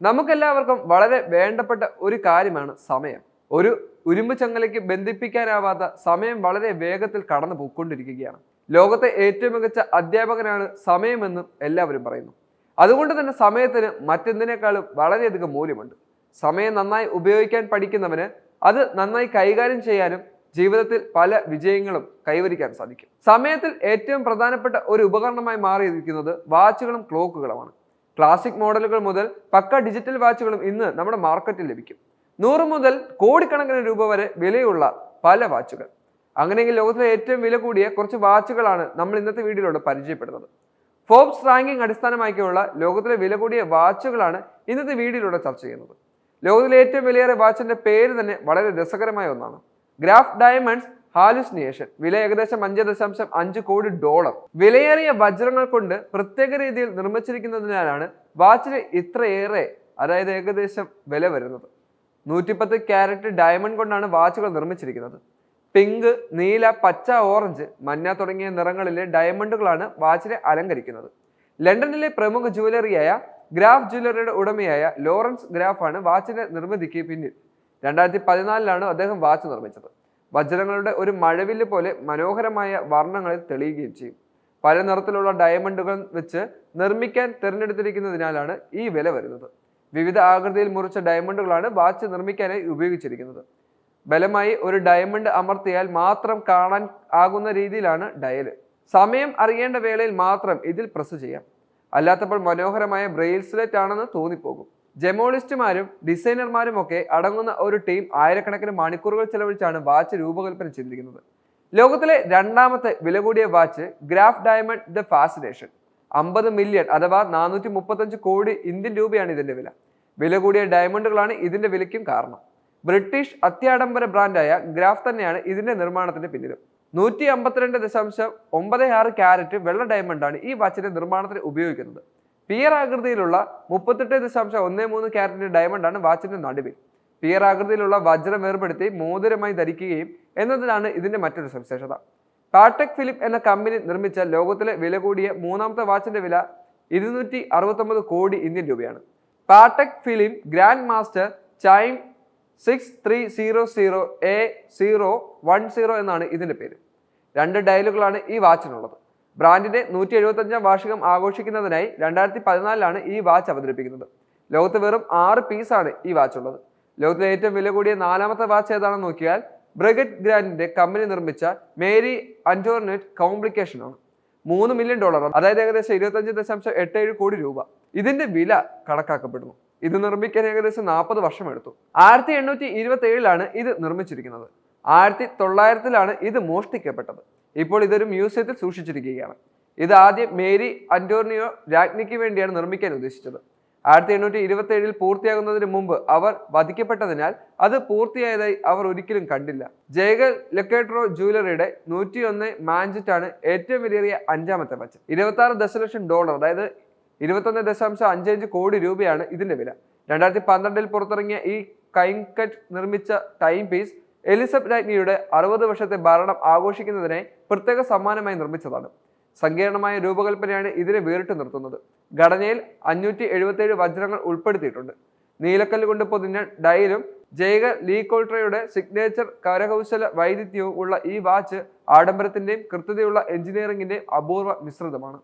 നമുക്കെല്ലാവർക്കും വളരെ വേണ്ടപ്പെട്ട ഒരു കാര്യമാണ് സമയം. ഒരു ഉരുമ്പ് ചങ്ങലയ്ക്ക് ബന്ധിപ്പിക്കാനാവാത്ത സമയം വളരെ വേഗത്തിൽ കടന്നു പോയിക്കൊണ്ടിരിക്കുകയാണ്. ലോകത്തെ ഏറ്റവും മികച്ച അധ്യാപകനാണ് സമയമെന്നും എല്ലാവരും പറയുന്നു. അതുകൊണ്ട് തന്നെ സമയത്തിന് മറ്റെന്തിനേക്കാളും വളരെയധികം മൂല്യമുണ്ട്. സമയം നന്നായി ഉപയോഗിക്കാൻ പഠിക്കുന്നവന് അത് നന്നായി കൈകാര്യം ചെയ്യാനും ജീവിതത്തിൽ പല വിജയങ്ങളും കൈവരിക്കാൻ സാധിക്കും. സമയത്തിൽ ഏറ്റവും പ്രധാനപ്പെട്ട ഒരു ഉപകരണമായി മാറിയിരിക്കുന്നത് വാച്ചുകളും ക്ലോക്കുകളുമാണ്. ക്ലാസിക് മോഡലുകൾ മുതൽ പക്ക ഡിജിറ്റൽ വാച്ചുകളും ഇന്ന് നമ്മുടെ മാർക്കറ്റിൽ ലഭിക്കും. നൂറ് മുതൽ കോടിക്കണക്കിന് രൂപ വരെ വിലയുള്ള പല വാച്ചുകൾ അങ്ങനെയെങ്കിൽ ലോകത്തിലെ ഏറ്റവും വില കൂടിയ കുറച്ച് വാച്ചുകളാണ് നമ്മൾ ഇന്നത്തെ വീഡിയോയിലൂടെ പരിചയപ്പെടുന്നത്. ഫോബ്സ് റാങ്കിംഗ് അടിസ്ഥാനമാക്കിയുള്ള ലോകത്തിലെ വില കൂടിയ വാച്ചുകളാണ് ഇന്നത്തെ വീഡിയോയിലൂടെ ചർച്ച ചെയ്യുന്നത്. ലോകത്തിലെ ഏറ്റവും വിലയേറെ വാച്ചിന്റെ പേര് തന്നെ വളരെ രസകരമായ ഒന്നാണ്. ഗ്രാഫ് ഡയമണ്ട്സ് ഹാലുസിനേഷൻ വില ഏകദേശം അഞ്ച് ദശാംശം അഞ്ച് കോടി ഡോളർ. വിലയേറിയ വജ്രങ്ങൾ കൊണ്ട് പ്രത്യേക രീതിയിൽ നിർമ്മിച്ചിരിക്കുന്നതിനാലാണ് വാച്ചിന് ഇത്രയേറെ അതായത് ഏകദേശം വില വരുന്നത്. നൂറ്റിപ്പത്ത് ക്യാരറ്റ് ഡയമണ്ട് കൊണ്ടാണ് വാച്ചുകൾ നിർമ്മിച്ചിരിക്കുന്നത്. പിങ്ക് നീല പച്ച ഓറഞ്ച് മഞ്ഞ തുടങ്ങിയ നിറങ്ങളിലെ ഡയമണ്ടുകളാണ് വാച്ചിനെ അലങ്കരിക്കുന്നത്. ലണ്ടനിലെ പ്രമുഖ ജുവലറിയായ ഗ്രാഫ് ജുവലറിയുടെ ഉടമയായ ലോറൻസ് ഗ്രാഫാണ് വാച്ചിന്റെ നിർമ്മിതിക്ക് പിന്നിൽ. രണ്ടായിരത്തി പതിനാലിലാണ് അദ്ദേഹം വാച്ച് നിർമ്മിച്ചത്. വജ്രങ്ങളുടെ ഒരു മഴവില്ല് പോലെ മനോഹരമായ വർണങ്ങളിൽ തെളിയുകയും ചെയ്യും. പല നിറത്തിലുള്ള ഡയമണ്ടുകൾ വെച്ച് നിർമ്മിക്കാൻ തിരഞ്ഞെടുത്തിരിക്കുന്നതിനാലാണ് ഈ വില വരുന്നത്. വിവിധ ആകൃതിയിൽ മുറിച്ച ഡയമണ്ടുകളാണ് വാച്ച് നിർമ്മിക്കാനായി ഉപയോഗിച്ചിരിക്കുന്നത്. ബലമായി ഒരു ഡയമണ്ട് അമർത്തിയാൽ മാത്രം കാണാൻ ആകുന്ന രീതിയിലാണ് ഡയൽ സമയം അറിയേണ്ട വേളയിൽ മാത്രം ഇതിൽ പ്രസ് ചെയ്യാം. അല്ലാത്തപ്പോൾ മനോഹരമായ ബ്രെയിൽസ്ലെറ്റ് ആണെന്ന് തോന്നിപ്പോകും. ജെമോളിസ്റ്റുമാരും ഡിസൈനർമാരും ഒക്കെ അടങ്ങുന്ന ഒരു ടീം ആയിരക്കണക്കിന് മണിക്കൂറുകൾ ചെലവഴിച്ചാണ് വാച്ച് രൂപകൽപ്പന ചെയ്തിരിക്കുന്നത്. ലോകത്തിലെ രണ്ടാമത്തെ വില കൂടിയ watch Graff diamond the fascination. അമ്പത് മില്യൺ അഥവാ നാനൂറ്റി മുപ്പത്തഞ്ച് കോടി ഇന്ത്യൻ രൂപയാണ് ഇതിന്റെ വില. വില കൂടിയ ഡയമണ്ടുകളാണ് ഇതിന്റെ വിലയ്ക്കും കാരണം. ബ്രിട്ടീഷ് അത്യാഡംബര ബ്രാൻഡായ ഗ്രാഫ് തന്നെയാണ് ഇതിന്റെ നിർമ്മാണത്തിന്റെ പിന്നിലും. നൂറ്റി അമ്പത്തിരണ്ട് ദശാംശം ഒമ്പത് ആറ് ക്യാരറ്റ് വെള്ള ഡയമണ്ടാണ് ഈ വാച്ചിന്റെ നിർമ്മാണത്തിന് ഉപയോഗിക്കുന്നത്. പിയർ ആകൃതിയിലുള്ള മുപ്പത്തെട്ട് ദശാംശം ഒന്ന് മൂന്ന് ക്യാരറ്റിന്റെ ഡയമണ്ടാണ് വാച്ചിന്റെ നടുവിൽ. പിയർ ആകൃതിയിലുള്ള വജ്രം വേർപെടുത്തി മോതിരമായി ധരിക്കുകയും എന്നതിനാണ് ഇതിന്റെ മറ്റൊരു സവിശേഷത. പാട്ടെക് ഫിലിപ്പ് എന്ന കമ്പനി നിർമ്മിച്ച ലോകത്തിലെ വില കൂടിയ മൂന്നാമത്തെ വാച്ചിന്റെ വില ഇരുന്നൂറ്റി അറുപത്തൊമ്പത് കോടി ഇന്ത്യൻ രൂപയാണ്. Patek Philippe grand master chime six three zero zero A zero one zero എന്നാണ് ഇതിന്റെ പേര്. രണ്ട് ഡയലുകളാണ് ഈ വാച്ചിനുള്ളത്. ബ്രാൻഡിന്റെ നൂറ്റി എഴുപത്തഞ്ചാം വാർഷികം ആഘോഷിക്കുന്നതിനായി രണ്ടായിരത്തി പതിനാലിലാണ് ഈ വാച്ച് അവതരിപ്പിക്കുന്നത്. ലോകത്ത് വെറും ആറ് പീസാണ് ഈ വാച്ച് ഉള്ളത്. ലോകത്തിലെ ഏറ്റവും വില കൂടിയ നാലാമത്തെ വാച്ച് ഏതാണെന്ന് നോക്കിയാൽ ബ്രഗറ്റ് ഗ്രാൻഡിന്റെ കമ്പനി നിർമ്മിച്ച മേരി അന്റോർനെറ്റ് കോംപ്ലിക്കേഷൻ ആണ്. മൂന്ന് മില്യൺ ഡോളർ അതായത് ഏകദേശം ഇരുപത്തഞ്ച് ദശാംശം എട്ട് ഏഴ് കോടി രൂപ. ഇതിന്റെ വില കണക്കാക്കപ്പെടുന്നു. ഇത് നിർമ്മിക്കാൻ ഏകദേശം നാൽപ്പത് വർഷം എടുത്തു. ആയിരത്തി എണ്ണൂറ്റി ഇരുപത്തി ഏഴിലാണ് ഇത് നിർമ്മിച്ചിരിക്കുന്നത്. ആയിരത്തി തൊള്ളായിരത്തിലാണ് ഇത് മോഷ്ടിക്കപ്പെട്ടത്. ഇപ്പോൾ ഇതൊരു മ്യൂസിയത്തിൽ സൂക്ഷിച്ചിരിക്കുകയാണ്. ഇത് ആദ്യം മേരി അന്റോണിയോ രാജ്ഞിക്ക് വേണ്ടിയാണ് നിർമ്മിക്കാൻ ഉദ്ദേശിച്ചത്. ആയിരത്തി എണ്ണൂറ്റി ഇരുപത്തി ഏഴിൽ പൂർത്തിയാകുന്നതിന് മുമ്പ് അവർ വധിക്കപ്പെട്ടതിനാൽ അത് പൂർത്തിയായതായി അവർ ഒരിക്കലും കണ്ടില്ല. ജയഗൽ ലൊക്കേട്രോ ജുവലറിയുടെ നൂറ്റിയൊന്ന് ആണ് ഏറ്റവും വലിയ അഞ്ചാമത്തെ വച്ച്. ഇരുപത്തി ആറ് ദശലക്ഷം ഡോളർ അതായത് ഇരുപത്തൊന്ന് ദശാംശം അഞ്ചഞ്ച് കോടി രൂപയാണ് ഇതിന്റെ വില. രണ്ടായിരത്തി പന്ത്രണ്ടിൽ പുറത്തിറങ്ങിയ ഈ കൈൻകറ്റ് നിർമ്മിച്ച ടൈം പീസ് എലിസബത്ത് രാജ്ഞിയുടെ അറുപത് വർഷത്തെ ഭരണം ആഘോഷിക്കുന്നതിനെ പ്രത്യേക സമ്മാനമായി നിർമ്മിച്ചതാണ്. സങ്കീർണമായ രൂപകൽപ്പനയാണ് ഇതിനെ വേറിട്ട് നിർത്തുന്നത്. ഘടനയിൽ അഞ്ഞൂറ്റി എഴുപത്തേഴ് വജ്രങ്ങൾ ഉൾപ്പെടുത്തിയിട്ടുണ്ട്. നീലക്കല്ല് കൊണ്ട് പൊതിഞ്ഞ ഡയലും ജൈക ലീകോൾട്രയുടെ സിഗ്നേച്ചർ കരകൗശല വൈദഗ്ധ്യവും ഉള്ള ഈ വാച്ച് ആഡംബരത്തിന്റെയും കൃത്യതയുള്ള എഞ്ചിനീയറിംഗിന്റെയും അപൂർവ മിശ്രിതമാണ്.